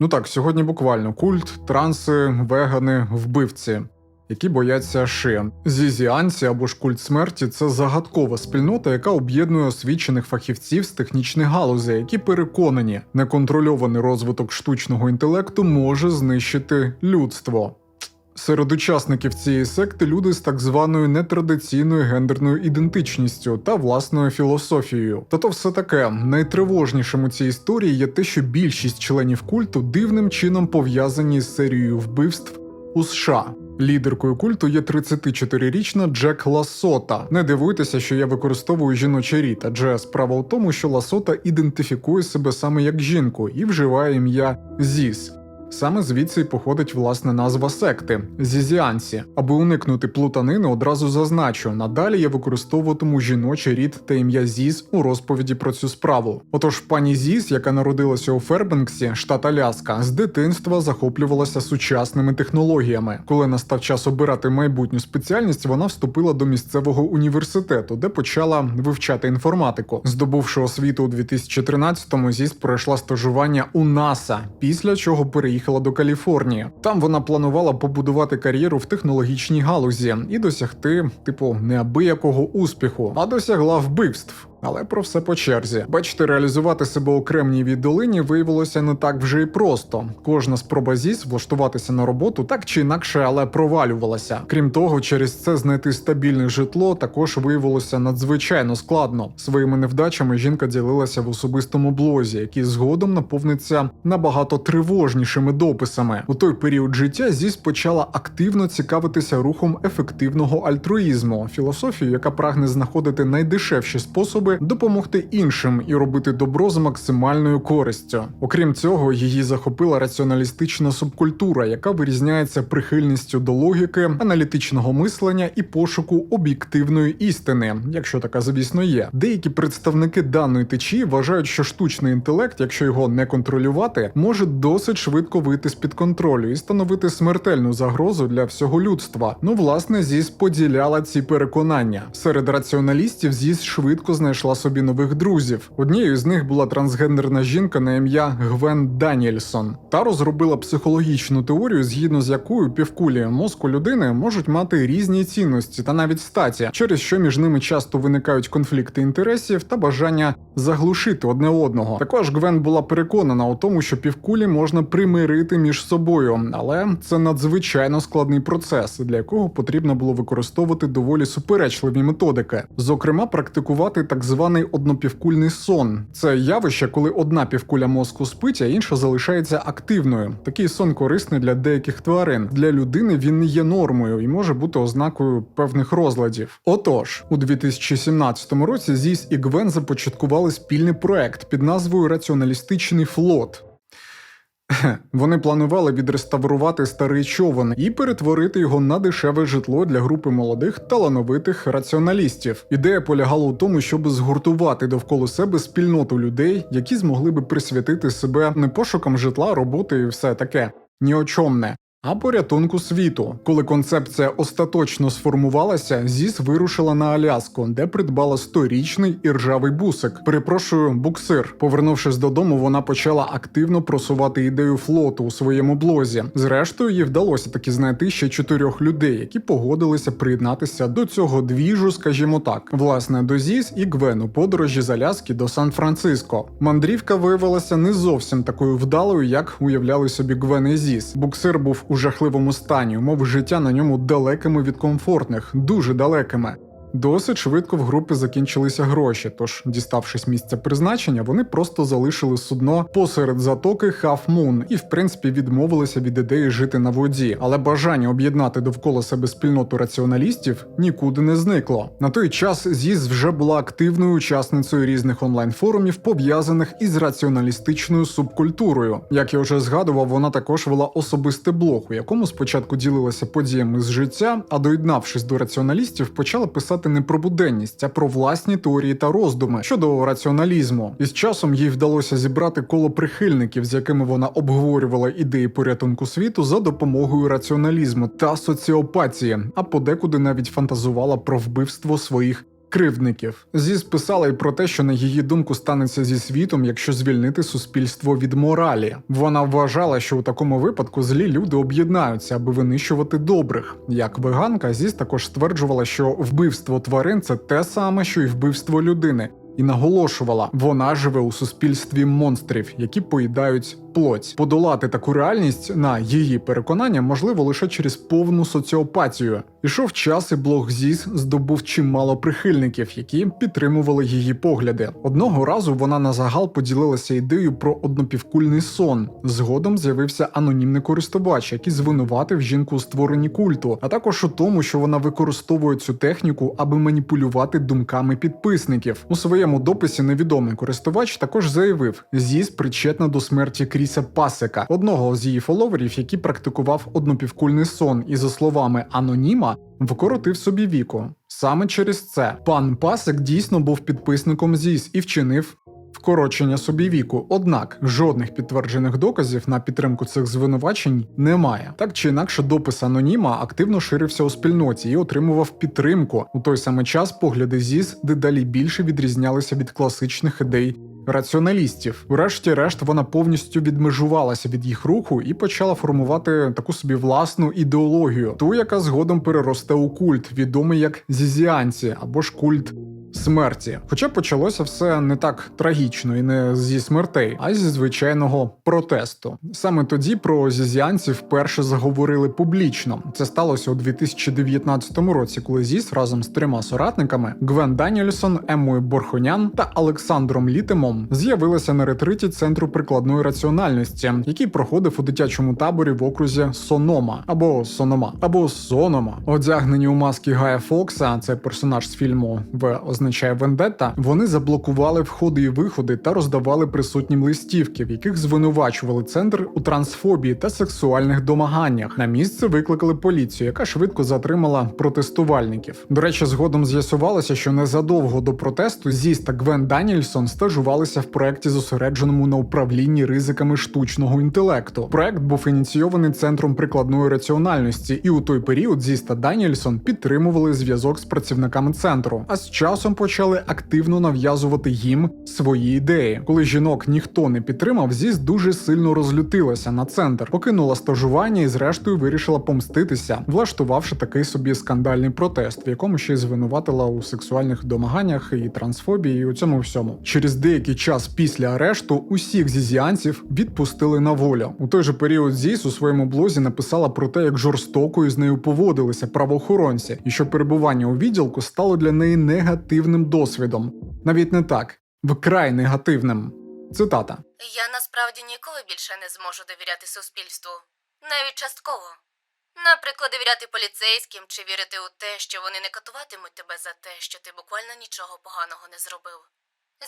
Ну так, сьогодні буквально культ, транси, вегани, вбивці. Які бояться ши. Зізіанці або ж культ смерті це загадкова спільнота, яка об'єднує освічених фахівців з технічних галузей, які переконані, неконтрольований розвиток штучного інтелекту може знищити людство. Серед учасників цієї секти люди з так званою нетрадиційною гендерною ідентичністю та власною філософією. Та то все таке найтривожнішим у цій історії є те, що більшість членів культу дивним чином пов'язані з серією вбивств у США. Лідеркою культу є 34-річна Джек Ласота. Не дивуйтеся, що я використовую жіночий рід, адже справа у тому, що Ласота ідентифікує себе саме як жінку і вживає ім'я Зіс. Саме звідси й походить власне назва секти зізіанці. Аби уникнути плутанини, одразу зазначу. Надалі я використовуватиму жіночий рід та ім'я Зіз у розповіді про цю справу. Отож, пані Зіз, яка народилася у Фербенксі, штат Аляска, з дитинства захоплювалася сучасними технологіями. Коли настав час обирати майбутню спеціальність, вона вступила до місцевого університету, де почала вивчати інформатику. Здобувши освіту у 2013-му, Зіз пройшла стажування у НАСА, після чого переїхала до Каліфорнії. Там вона планувала побудувати кар'єру в технологічній галузі і досягти, типу, неабиякого успіху, а досягла вбивств. Але про все по черзі. Бачите, реалізувати себе у Кремнієвій долині виявилося не так вже й просто. Кожна спроба ЗІС влаштуватися на роботу так чи інакше, але провалювалася. Крім того, через це знайти стабільне житло також виявилося надзвичайно складно. Своїми невдачами жінка ділилася в особистому блозі, який згодом наповниться набагато тривожнішими дописами. У той період життя ЗІС почала активно цікавитися рухом ефективного альтруїзму, філософією, яка прагне знаходити найдешевші способи допомогти іншим і робити добро з максимальною користю. Окрім цього, її захопила раціоналістична субкультура, яка вирізняється прихильністю до логіки, аналітичного мислення і пошуку об'єктивної істини, якщо така, звісно, є. Деякі представники даної течії вважають, що штучний інтелект, якщо його не контролювати, може досить швидко вийти з під контролю і становити смертельну загрозу для всього людства. Ну, власне, ЗІС поділяла ці переконання. Серед раціоналістів ЗІС швидко знайшла собі нових друзів. Однією з них була трансгендерна жінка на ім'я Гвен Даніельсон. Та розробила психологічну теорію, згідно з якою півкулі мозку людини можуть мати різні цінності та навіть статі, через що між ними часто виникають конфлікти інтересів та бажання заглушити одне одного. Також Гвен була переконана у тому, що півкулі можна примирити між собою, але це надзвичайно складний процес, для якого потрібно було використовувати доволі суперечливі методики, зокрема, практикувати так званий однопівкульний сон. Це явище, коли одна півкуля мозку спить, а інша залишається активною. Такий сон корисний для деяких тварин. Для людини він не є нормою і може бути ознакою певних розладів. Отож, у 2017 році Зіс і Гвен започаткували спільний проект під назвою Раціоналістичний флот. Вони планували відреставрувати старий човен і перетворити його на дешеве житло для групи молодих талановитих раціоналістів. Ідея полягала у тому, щоб згуртувати довкола себе спільноту людей, які змогли би присвятити себе не пошукам житла, роботи і все таке. Ні о чом не. А порятунку світу, коли концепція остаточно сформувалася, ЗІС вирушила на Аляску, де придбала сторічний іржавий бусик. Перепрошую, буксир. Повернувшись додому, вона почала активно просувати ідею флоту у своєму блозі. Зрештою, їй вдалося таки знайти ще чотирьох людей, які погодилися приєднатися до цього двіжу, скажімо так, власне, до ЗІС і Гвен у подорожі з Аляски до Сан-Франциско. Мандрівка виявилася не зовсім такою вдалою, як уявляли собі Гвен і ЗІС. Буксир був у жахливому стані, умови життя на ньому далекими від комфортних, дуже далекими. Досить швидко в групі закінчилися гроші, тож, діставшись місця призначення, вони просто залишили судно посеред затоки Moon і, в принципі, відмовилися від ідеї жити на воді, але бажання об'єднати довкола себе спільноту раціоналістів нікуди не зникло. На той час ЗІС вже була активною учасницею різних онлайн-форумів, пов'язаних із раціоналістичною субкультурою. Як я вже згадував, вона також вела особистий блог, у якому спочатку ділилася подіями з життя, а доєднавшись до раціоналістів, почала писати не про буденність, а про власні теорії та роздуми щодо раціоналізму. І з часом їй вдалося зібрати коло прихильників, з якими вона обговорювала ідеї порятунку світу за допомогою раціоналізму та соціопатії, а подекуди навіть фантазувала про вбивство своїх кривдників. Зі списала й про те, що на її думку станеться зі світом, якщо звільнити суспільство від моралі. Вона вважала, що у такому випадку злі люди об'єднаються, аби винищувати добрих. Як веганка, Зіс також стверджувала, що вбивство тварин це те саме, що й вбивство людини. І наголошувала, вона живе у суспільстві монстрів, які поїдають плоть. Подолати таку реальність на її переконання можливо лише через повну соціопатію. Ішов час, і блог ЗІС здобув чимало прихильників, які підтримували її погляди. Одного разу вона на загал поділилася ідеєю про однопівкульний сон. Згодом з'явився анонімний користувач, який звинуватив жінку у створенні культу, а також у тому, що вона використовує цю техніку, аби маніпулювати думками підписників. У своєму дописі невідомий користувач також заявив: ЗІС причетна до смерті Кріса Пасека, одного з її фоловерів, який практикував однопівкульний сон, і за словами аноніма. Вкоротив собі віку. Саме через це пан Пасек дійсно був підписником ЗІС і вчинив вкорочення собі віку. Однак жодних підтверджених доказів на підтримку цих звинувачень немає. Так чи інакше, допис аноніма активно ширився у спільноті і отримував підтримку. У той самий час погляди ЗІС дедалі більше відрізнялися від класичних ідей. Раціоналістів, врешті-решт, вона повністю відмежувалася від їх руху і почала формувати таку собі власну ідеологію, ту, яка згодом переросте у культ, відомий як зізіанці або ж культ смерті. Хоча почалося все не так трагічно і не зі смертей, а зі звичайного протесту. Саме тоді про зізіанців вперше заговорили публічно. Це сталося у 2019 році, коли ЗІС разом з трьома соратниками Гвен Даніельсон, Еммою Борхонян та Олександром Літемом з'явилися на ретриті центру прикладної раціональності, який проходив у дитячому таборі в окрузі Сонома або Сонома, або Сонома. Одягнені у маски Гая Фокса, це персонаж з фільму В означає Вендетта. Вони заблокували входи і виходи та роздавали присутнім листівки, в яких звинувачували центр у трансфобії та сексуальних домаганнях. На місце викликали поліцію, яка швидко затримала протестувальників. До речі, згодом з'ясувалося, що незадовго до протесту Зіс та Гвен Данільсон стажувалися в проєкті, зосередженому на управлінні ризиками штучного інтелекту. Проект був ініційований центром прикладної раціональності, і у той період Зіс та Данільсон підтримували зв'язок з працівниками центру. А з часом почали активно нав'язувати їм свої ідеї. Коли жінок ніхто не підтримав, Зіс дуже сильно розлютилася на центр, покинула стажування і, зрештою, вирішила помститися, влаштувавши такий собі скандальний протест, в якому ще й звинуватила у сексуальних домаганнях і трансфобії, і у цьому всьому. Через деякий час після арешту усіх зізіанців відпустили на волю. У той же період Зіс у своєму блозі написала про те, як жорстоко з нею поводилися правоохоронці, і що перебування у відділку стало для неї негативним досвідом. Навіть не так, вкрай негативним. Цитата. Я насправді ніколи більше не зможу довіряти суспільству, навіть частково. Наприклад, довіряти поліцейським чи вірити у те, що вони не катуватимуть тебе за те, що ти буквально нічого поганого не зробив.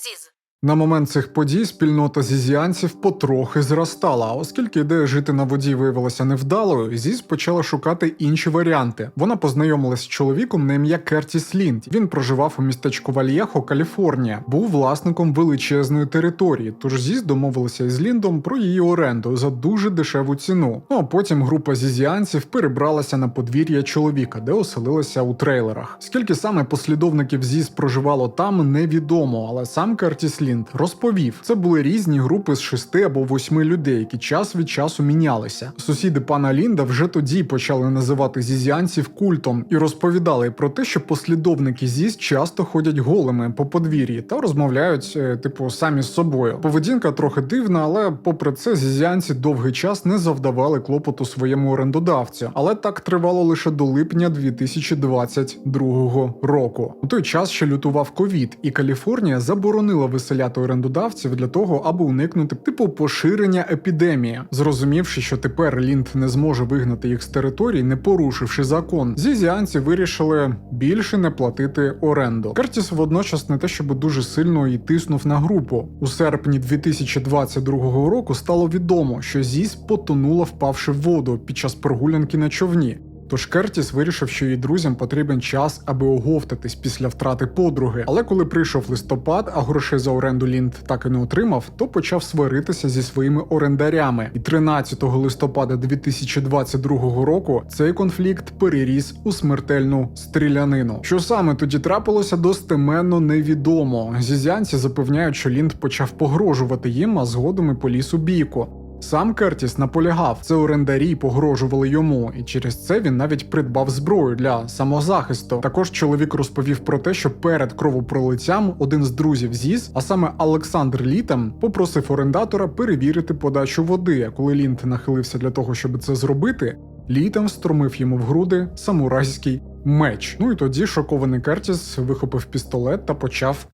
Зіз. На момент цих подій спільнота зізіанців потрохи зростала, оскільки ідея жити на воді виявилася невдалою, Зіз почала шукати інші варіанти. Вона познайомилась з чоловіком на ім'я Кертіс Лінд. Він проживав у містечку Вальєхо, Каліфорнія, був власником величезної території. Тож Зіз домовилася із Ліндом про її оренду за дуже дешеву ціну. Ну а потім група зізіанців перебралася на подвір'я чоловіка, де оселилася у трейлерах. Скільки саме послідовників ЗІС проживало там, невідомо, але сам Кертіс Лінд розповів, це були різні групи з шести або восьми людей, які час від часу мінялися. Сусіди пана Лінда вже тоді почали називати зізіанців культом і розповідали про те, що послідовники ЗІС часто ходять голими по подвір'ї та розмовляють, е, типу, самі з собою. Поведінка трохи дивна, але попри це, зізіанці довгий час не завдавали клопоту своєму орендодавцю. Але так тривало лише до липня 2022 року. У той час ще лютував ковід, і Каліфорнія заборонила виселяти орендодавців для того, аби уникнути типу поширення епідемії, зрозумівши, що тепер Лінд не зможе вигнати їх з території, не порушивши закон. Зізіанці вирішили більше не платити оренду. Кертіс водночас не те, щоб дуже сильно і тиснув на групу. У серпні 2022 року стало відомо, що ЗІС потонула, впавши в воду під час прогулянки на човні. Тож Кертіс вирішив, що її друзям потрібен час, аби оговтатись після втрати подруги. Але коли прийшов листопад, а грошей за оренду Лінд так і не отримав, то почав сваритися зі своїми орендарями. І 13 листопада 2022 року цей конфлікт переріс у смертельну стрілянину. Що саме тоді трапилося, достеменно невідомо. Зізянці запевняють, що Лінд почав погрожувати їм, а згодом і поліз у бійку. Сам Кертіс наполягав, це орендарі погрожували йому, і через це він навіть придбав зброю для самозахисту. Також чоловік розповів про те, що перед кровопролиттям один з друзів ЗІС, а саме Олександр Літем, попросив орендатора перевірити подачу води. Коли Лінд нахилився для того, щоб це зробити, Літем струмив йому в груди самурайський меч. Ну і тоді шокований Кертіс вихопив пістолет та почав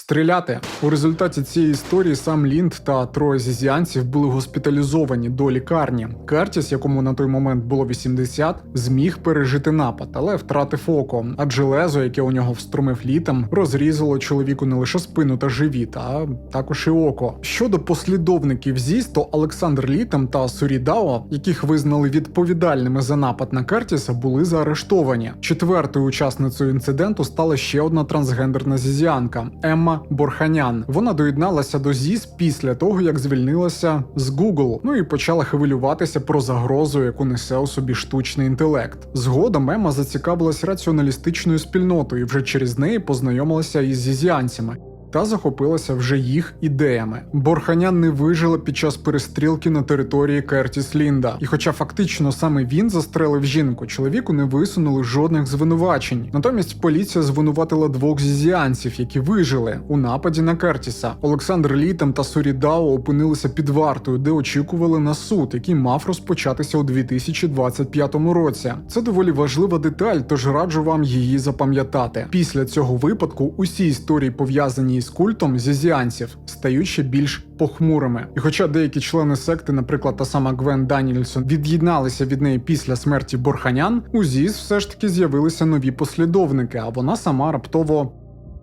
Стріляти у результаті цієї історії сам Лінд та троє зізіанців були госпіталізовані до лікарні. Кертіс, якому на той момент було 80, зміг пережити напад, але втратив око. Адже лезо, яке у нього встромив літом, розрізало чоловіку не лише спину та живіт, а також і око. Щодо послідовників ЗІС, то Олександр Літом та Сурідао, яких визнали відповідальними за напад на Кертіса, були заарештовані. Четвертою учасницею інциденту стала ще одна трансгендерна зізіанка Емма Борханян. Вона доєдналася до ЗІС після того, як звільнилася з Google, ну і почала хвилюватися про загрозу, яку несе у собі штучний інтелект. Згодом Ема зацікавилась раціоналістичною спільнотою і вже через неї познайомилася із зізіанцями. Та захопилася вже їх ідеями. Борханян не вижила під час перестрілки на території Кертіс Лінда. І хоча фактично саме він застрелив жінку, чоловіку не висунули жодних звинувачень. Натомість поліція звинуватила двох зізіанців, які вижили у нападі на Кертіса. Олександр Літем та Сорі Дао опинилися під вартою, де очікували на суд, який мав розпочатися у 2025 році. Це доволі важлива деталь, тож раджу вам її запам'ятати. Після цього випадку усі історії пов'язані із культом зізіанців стають ще більш похмурими. І хоча деякі члени секти, наприклад, та сама Гвен Данільсон, від'єдналися від неї після смерті Борханян, у ЗІС все ж таки з'явилися нові послідовники, а вона сама раптово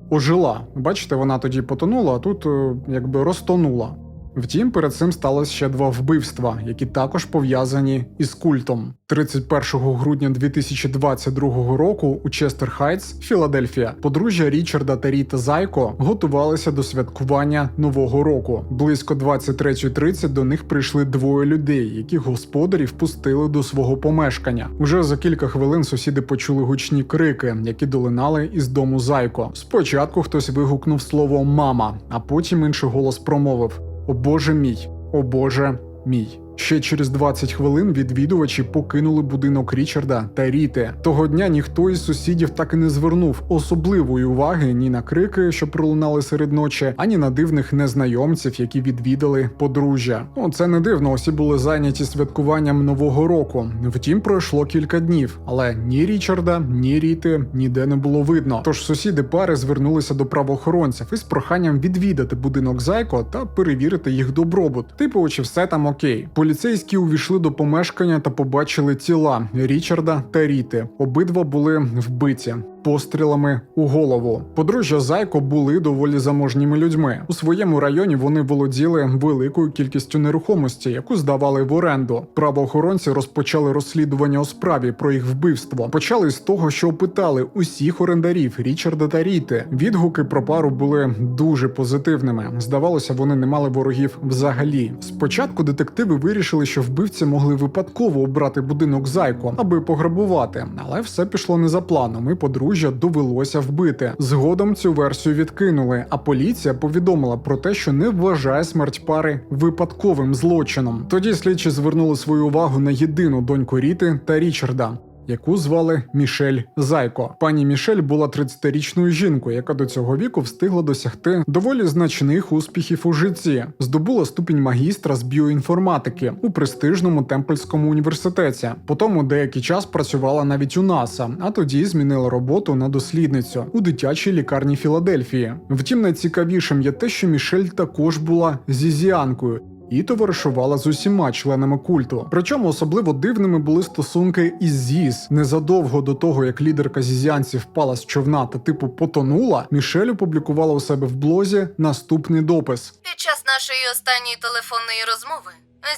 ожила. Бачите, вона тоді потонула, а тут е, якби розтонула. Втім, перед цим сталося ще два вбивства, які також пов'язані із культом. 31 грудня 2022 року у Честер Хайтс, Філадельфія, подружжя Річарда та Ріта Зайко готувалися до святкування Нового року. Близько 23.30 до них прийшли двоє людей, яких господарі впустили до свого помешкання. Уже за кілька хвилин сусіди почули гучні крики, які долинали із дому Зайко. Спочатку хтось вигукнув слово мама, а потім інший голос промовив: О Боже мій, о Боже мій. Ще через 20 хвилин відвідувачі покинули будинок Річарда та Ріти. Того дня ніхто із сусідів так і не звернув особливої уваги ні на крики, що пролунали серед ночі, ані на дивних незнайомців, які відвідали подружжя. Ну це не дивно, усі були зайняті святкуванням нового року. Втім, пройшло кілька днів, але ні Річарда, ні Ріти ніде не було видно. Тож сусіди пари звернулися до правоохоронців із проханням відвідати будинок Зайко та перевірити їх добробут. Типу, чи все там окей. Поліцейські увійшли до помешкання та побачили тіла Річарда та Ріти. Обидва були вбиті. Пострілами у голову подружжя Зайко були доволі заможніми людьми. У своєму районі вони володіли великою кількістю нерухомості, яку здавали в оренду. Правоохоронці розпочали розслідування у справі про їх вбивство. Почали з того, що опитали усіх орендарів Річарда та Ріти. Відгуки про пару були дуже позитивними. Здавалося, вони не мали ворогів взагалі. Спочатку детективи вирішили, що вбивці могли випадково обрати будинок Зайко, аби пограбувати, але все пішло не за планом. І подружжя довелося вбити. Згодом цю версію відкинули, а поліція повідомила про те, що не вважає смерть пари випадковим злочином. Тоді слідчі звернули свою увагу на єдину доньку Ріти та Річарда. Яку звали Мішель Зайко. Пані Мішель була 30-річною жінкою, яка до цього віку встигла досягти доволі значних успіхів у житті. Здобула ступінь магістра з біоінформатики у престижному Темпельському університеті. Потім деякий час працювала навіть у НАСА, а тоді змінила роботу на дослідницю у дитячій лікарні Філадельфії. Втім, найцікавішим є те, що Мішель також була зізіанкою. І товаришувала з усіма членами культу. Причому особливо дивними були стосунки із ЗІС. Незадовго до того, як лідерка зізіанців впала з човна та типу потонула, Мішель опублікувала у себе в блозі наступний допис: Під час нашої останньої телефонної розмови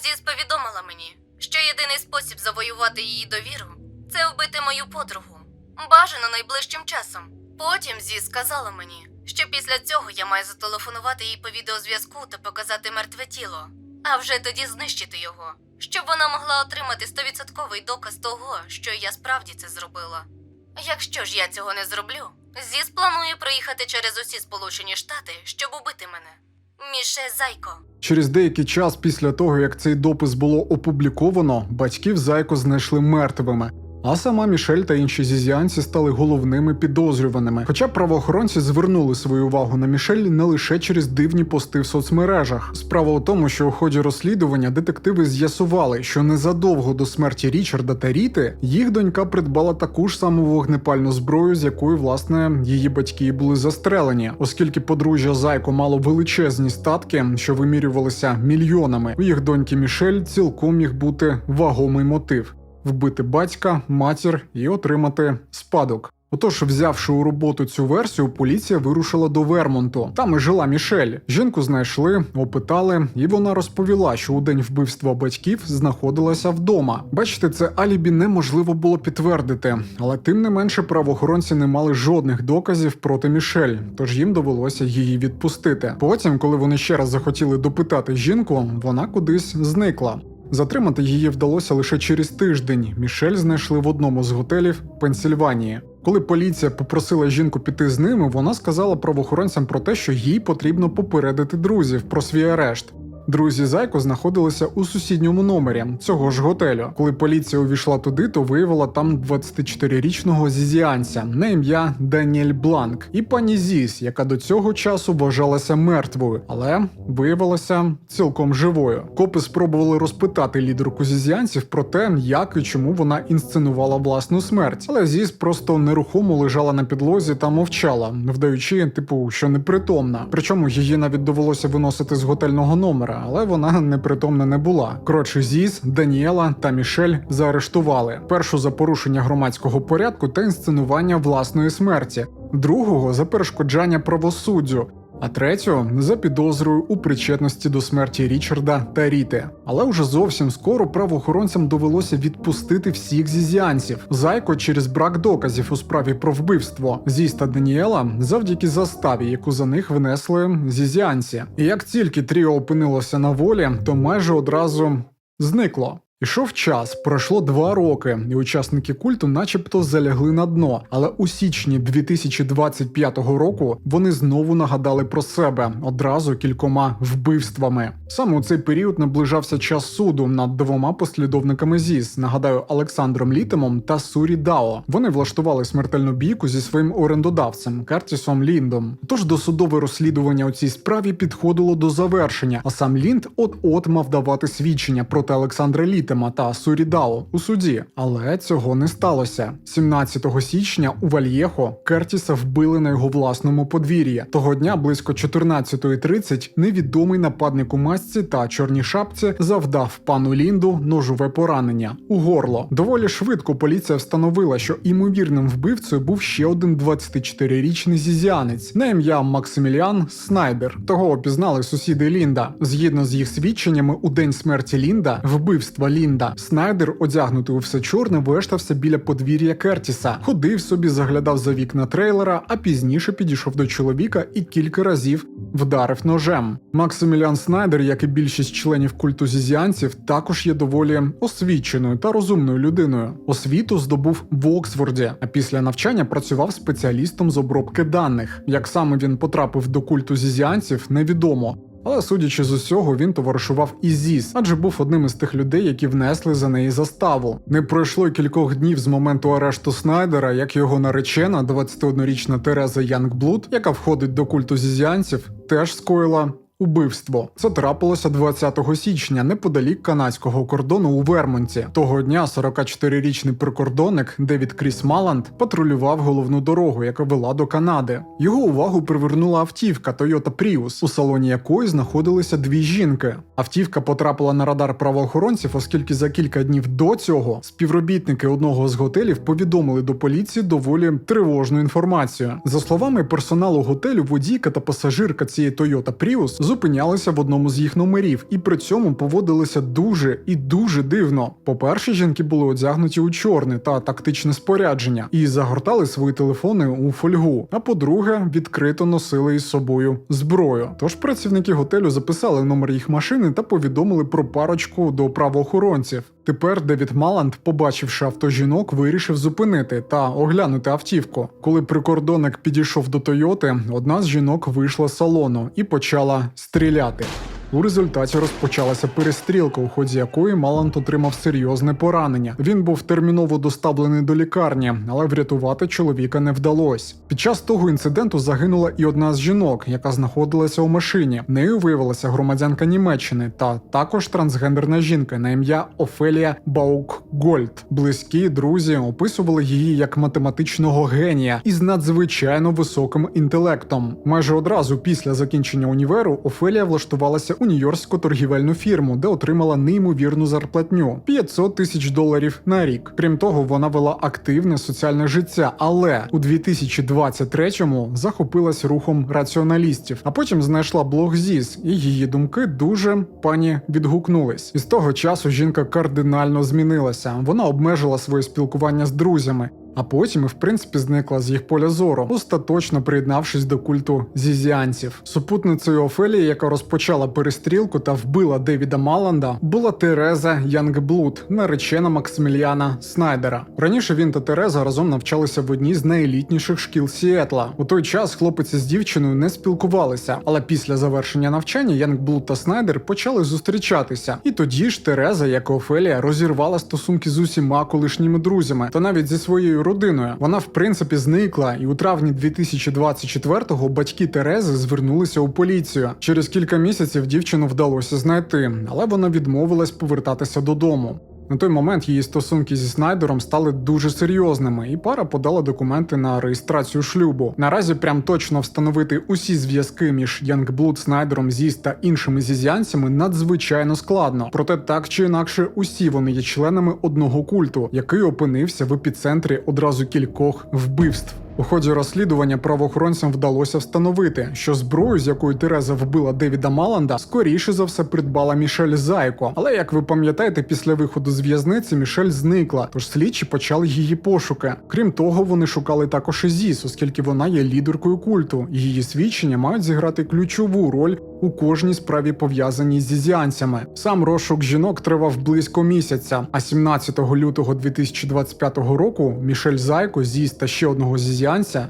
Зіс повідомила мені, що єдиний спосіб завоювати її довіру це вбити мою подругу. Бажано найближчим часом. Потім Зі сказала мені, що після цього я маю зателефонувати їй по відеозв'язку та показати мертве тіло, а вже тоді знищити його, щоб вона могла отримати стовідсотковий доказ того, що я справді це зробила. Якщо ж я цього не зроблю, Зіс планує проїхати через усі Сполучені Штати, щоб убити мене. Міше зайко. Через деякий час після того, як цей допис було опубліковано, батьків Зайко знайшли мертвими. А сама Мішель та інші зізіанці стали головними підозрюваними. Хоча правоохоронці звернули свою увагу на Мішель не лише через дивні пости в соцмережах. Справа у тому, що у ході розслідування детективи з'ясували, що незадовго до смерті Річарда та Ріти їх донька придбала таку ж саму вогнепальну зброю, з якою власне її батьки були застрелені, оскільки подружжя Зайко мало величезні статки, що вимірювалися мільйонами. У їх доньки Мішель цілком міг бути вагомий мотив вбити батька, матір і отримати спадок. Отож, взявши у роботу цю версію, поліція вирушила до Вермонту. Там і жила Мішель. Жінку знайшли, опитали, і вона розповіла, що у день вбивства батьків знаходилася вдома. Бачите, це алібі неможливо було підтвердити, але тим не менше правоохоронці не мали жодних доказів проти Мішель, тож їм довелося її відпустити. Потім, коли вони ще раз захотіли допитати жінку, вона кудись зникла. Затримати її вдалося лише через тиждень. Мішель знайшли в одному з готелів Пенсільванії. Коли поліція попросила жінку піти з ними, вона сказала правоохоронцям про те, що їй потрібно попередити друзів про свій арешт. Друзі Зайко знаходилися у сусідньому номері цього ж готелю. Коли поліція увійшла туди, то виявила там 24-річного зізіанця на ім'я Даніель Бланк і пані Зіс, яка до цього часу вважалася мертвою, але виявилася цілком живою. Копи спробували розпитати лідерку зізіанців про те, як і чому вона інсценувала власну смерть. Але Зіс просто нерухомо лежала на підлозі та мовчала, вдаючи, типу, що непритомна. Причому її навіть довелося виносити з готельного номера, але вона непритомна не була. Коротше, Зіс, Даніела та Мішель заарештували першу за порушення громадського порядку та інсценування власної смерті, другого за перешкоджання правосуддю. А третю за підозрою у причетності до смерті Річарда та Ріти. Але вже зовсім скоро правоохоронцям довелося відпустити всіх зізіанців. Зайко через брак доказів у справі про вбивство Зіс та Даніела завдяки заставі, яку за них внесли зізіанці. І як тільки Тріо опинилося на волі, то майже одразу зникло. Ішов час, пройшло два роки, і учасники культу, начебто, залягли на дно. Але у січні 2025 року вони знову нагадали про себе одразу кількома вбивствами. Саме у цей період наближався час суду над двома послідовниками ЗІС. Нагадаю, Олександром Літемом та Сурі Дао. Вони влаштували смертельну бійку зі своїм орендодавцем Кертісом Ліндом. Тож досудове розслідування у цій справі підходило до завершення, а сам Лінд от-от мав давати свідчення проти Олександра Літема та Сурі Дао у суді. Але цього не сталося. 17 січня у Вальєхо Кертіса вбили на його власному подвір'ї. Того дня близько 14.30 невідомий нападник у масці та чорній шапці завдав пану Лінду ножове поранення у горло. Доволі швидко поліція встановила, що імовірним вбивцею був ще один 24-річний зізіанець на ім'я Максиміліан Снайдер. Того опізнали сусіди Лінда. Згідно з їх свідченнями, у день смерті Лінда, вбивства Лінда, Снайдер, одягнутий у все чорне, вештався біля подвір'я Кертіса, ходив собі, заглядав за вікна трейлера, а пізніше підійшов до чоловіка і кілька разів вдарив ножем. Максиміліан Снайдер, як і більшість членів культу зізіанців, також є доволі освіченою та розумною людиною. Освіту здобув в Оксфорді, а після навчання працював спеціалістом з обробки даних. Як саме він потрапив до культу зізіанців, невідомо. Але судячи з усього, він товаришував і ЗІС, адже був одним із тих людей, які внесли за неї заставу. Не пройшло кількох днів з моменту арешту Снайдера, як його наречена, 21-річна Тереза Янгблуд, яка входить до культу зізіанців, теж скоїла. Убивство це трапилося 20 січня неподалік канадського кордону у Вермонті. Того дня 44-річний прикордонник Девід Кріс Маланд патрулював головну дорогу, яка вела до Канади. Його увагу привернула автівка Toyota Prius, у салоні якої знаходилися дві жінки. Автівка потрапила на радар правоохоронців, оскільки за кілька днів до цього співробітники одного з готелів повідомили до поліції доволі тривожну інформацію. За словами персоналу готелю, водійка та пасажирка цієї Toyota Prius зупинялися в одному з їх номерів і при цьому поводилися дуже і дуже дивно. По-перше, жінки були одягнуті у чорне та тактичне спорядження і загортали свої телефони у фольгу. А по-друге, відкрито носили із собою зброю. Тож працівники готелю записали номер їх машини та повідомили про парочку до правоохоронців. Тепер Девід Маланд, побачивши авто жінок, вирішив зупинити та оглянути автівку. Коли прикордонник підійшов до Тойоти, одна з жінок вийшла з салону і почала стріляти. У результаті розпочалася перестрілка, у ході якої Малант отримав серйозне поранення. Він був терміново доставлений до лікарні, але врятувати чоловіка не вдалося. Під час того інциденту загинула і одна з жінок, яка знаходилася у машині. Нею виявилася громадянка Німеччини та також трансгендерна жінка на ім'я Офелія Баук Гольд. Близькі друзі описували її як математичного генія із надзвичайно високим інтелектом. Майже одразу після закінчення універу Офелія влаштувалася у нью-йоркську торгівельну фірму, де отримала неймовірну зарплатню 500 тисяч доларів на рік. Крім того, вона вела активне соціальне життя, але у 2023-му захопилась рухом раціоналістів, а потім знайшла блог ЗІС, і її думки дуже пані відгукнулись. І з того часу жінка кардинально змінилася. Вона обмежила своє спілкування з друзями. А потім, і в принципі, зникла з їх поля зору, остаточно приєднавшись до культу зізіанців. Супутницею Офелії, яка розпочала перестрілку та вбила Девіда Маланда, була Тереза Янгблуд, наречена Максиміліана Снайдера. Раніше він та Тереза разом навчалися в одній з найелітніших шкіл Сіетла. У той час хлопець із дівчиною не спілкувалися, але після завершення навчання Янгблуд та Снайдер почали зустрічатися. І тоді ж Тереза, як і Офелія, розірвала стосунки з усіма колишніми друзями та навіть зі своєю родиною. Вона в принципі зникла, і у травні 2024-го батьки Терези звернулися у поліцію. Через кілька місяців дівчину вдалося знайти, але вона відмовилась повертатися додому. На той момент її стосунки зі Снайдером стали дуже серйозними, і пара подала документи на реєстрацію шлюбу. Наразі прям точно встановити усі зв'язки між Янгблуд, Снайдером, Зіс та іншими зізянцями надзвичайно складно. Проте так чи інакше, усі вони є членами одного культу, який опинився в епіцентрі одразу кількох вбивств. У ході розслідування правоохоронцям вдалося встановити, що зброю, з якою Тереза вбила Девіда Маланда, скоріше за все придбала Мішель Зайко. Але як ви пам'ятаєте, після виходу з в'язниці Мішель зникла, тож слідчі почали її пошуки. Крім того, вони шукали також і Зіс, оскільки вона є лідеркою культу. Її свідчення мають зіграти ключову роль у кожній справі пов'язаній з зізіанцями. Сам розшук жінок тривав близько місяця. А 17 лютого 2025 року Мішель Зайко, Зіс та ще одного зізіанця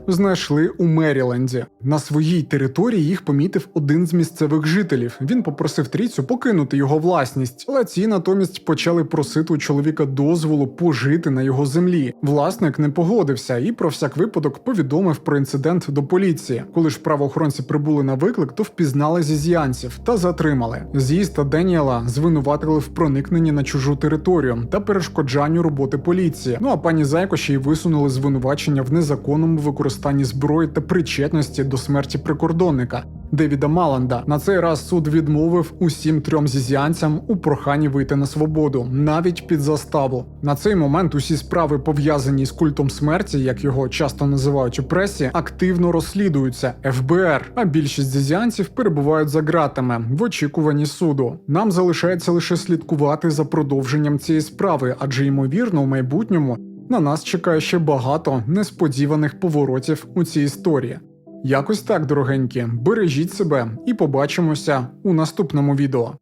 знайшли у Меріленді. На своїй території їх помітив один з місцевих жителів. Він попросив трійцю покинути його власність, але ці натомість почали просити у чоловіка дозволу пожити на його землі. Власник не погодився і про всяк випадок повідомив про інцидент до поліції. Коли ж правоохоронці прибули на виклик, то впізнали зізіанців та затримали. Зіс та Деніела звинуватили в проникненні на чужу територію та перешкоджанню роботи поліції. Ну а пані Зайко ще й висунули звинувачення в незаконному використанні зброї та причетності до смерті прикордонника. Девіда Маланда на цей раз суд відмовив усім трьом зізіанцям у проханні вийти на свободу, навіть під заставу. На цей момент усі справи пов'язані з культом смерті, як його часто називають у пресі, активно розслідуються ФБР. А більшість зізіанців перебувають за ґратами в очікуванні суду. Нам залишається лише слідкувати за продовженням цієї справи, адже ймовірно, у майбутньому на нас чекає ще багато несподіваних поворотів у цій історії. Якось так, дорогенькі, бережіть себе і побачимося у наступному відео.